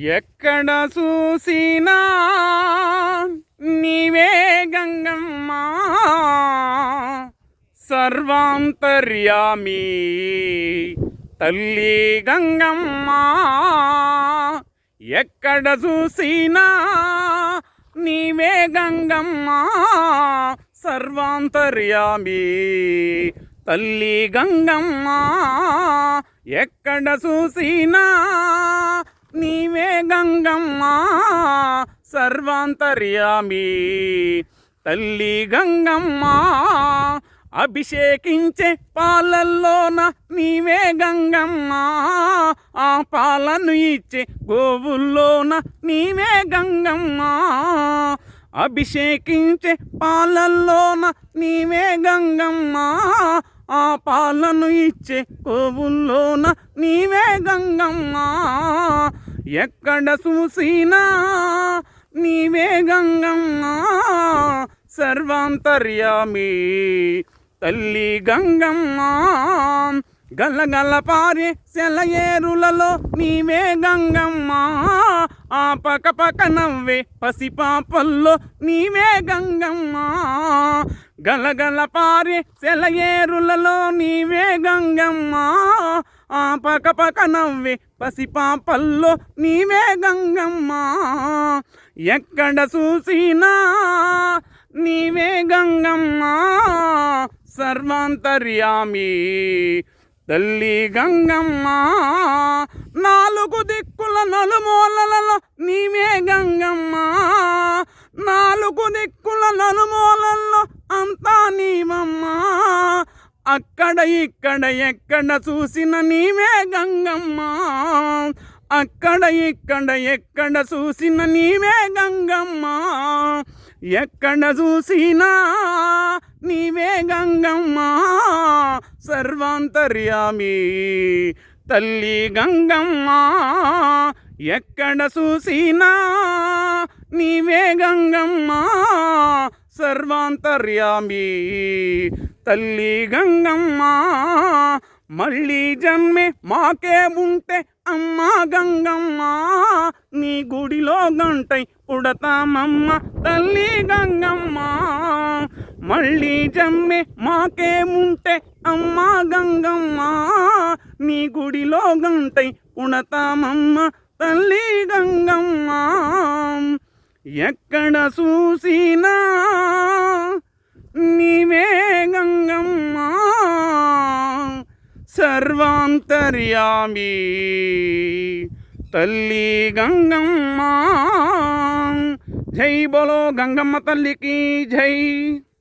ఎక్కడ చూసినా నీవే గంగమ్మ. సర్వాంతర్యామి తల్లి గంగమ్మా. ఎక్కడ చూసినా నీవే గంగమ్మా. సర్వాంతర్యామి తల్లి గంగమ్మా. ఎక్కడ చూసినా నీవే గంగమ్మా సర్వాంతర్యామి. తల్లి గంగమ్మ అభిషేకించే పాలల్లోన నీవే గంగమ్మా. ఆ పాలను ఇచ్చే గోవుల్లోన నీవే గంగమ్మా. అభిషేకించే పాలల్లోన నీవే గంగమ్మా. ఆ పాలను ఇచ్చే గోవుల్లోన నీవే గంగమ్మా. ఎక్కడ చూసినా నీవే గంగమ్మా సర్వాంతర్యామి తల్లి గంగమ్మ. గలగల పారే సెలయేరులలో నీవే గంగమ్మా. ఆ పక పక నవ్వే పసిపాపల్లో నీవే గంగమ్మా. గలగల పారే సెలయేరులలో నీవే గంగమ్మా. ఆ పక పక నవ్వే పసిపాపల్లో నీవే గంగమ్మా. ఎక్కడ చూసినా నీవే గంగమ్మా. సర్వాంతర్యామి తల్లి గంగమ్మా. నాలుగు దిక్కుల నలుమూలలలో నీవే గంగమ్మా. నాలుగు దిక్కుల నలుమూలల్లో అంతా నీవమ్మా. అక్కడ ఇక్కడ ఎక్కడ చూసిన నీవే గంగమ్మా. అక్కడ ఇక్కడ ఎక్కడ చూసిన నీవే గంగమ్మా. ఎక్కడ చూసినా నీవే గంగమ్మా. సర్వాంతర్యామి తల్లి గంగమ్మా. ఎక్కడ చూసినా నీవే గంగమ్మా. సర్వాంతర్యామి. తల్లి గంగమ్మ మళ్ళీ జన్మే మాకే ఉంటే అమ్మా గంగమ్మ నీ గుడిలో గంటై పుడతామమ్మ తల్లి గంగమ్మ. మళ్ళీ జమ్మె మాకే ఉంటే అమ్మా గంగమ్మ నీ గుడిలో గంటై పుడతామమ్మ తల్లి గంగమ్మ. ఎక్కడ చూసినా సర్వాంతర్యామి. తల్లి గంగమ్మ. జై బోలో గంగమ్మ తల్లికి జై.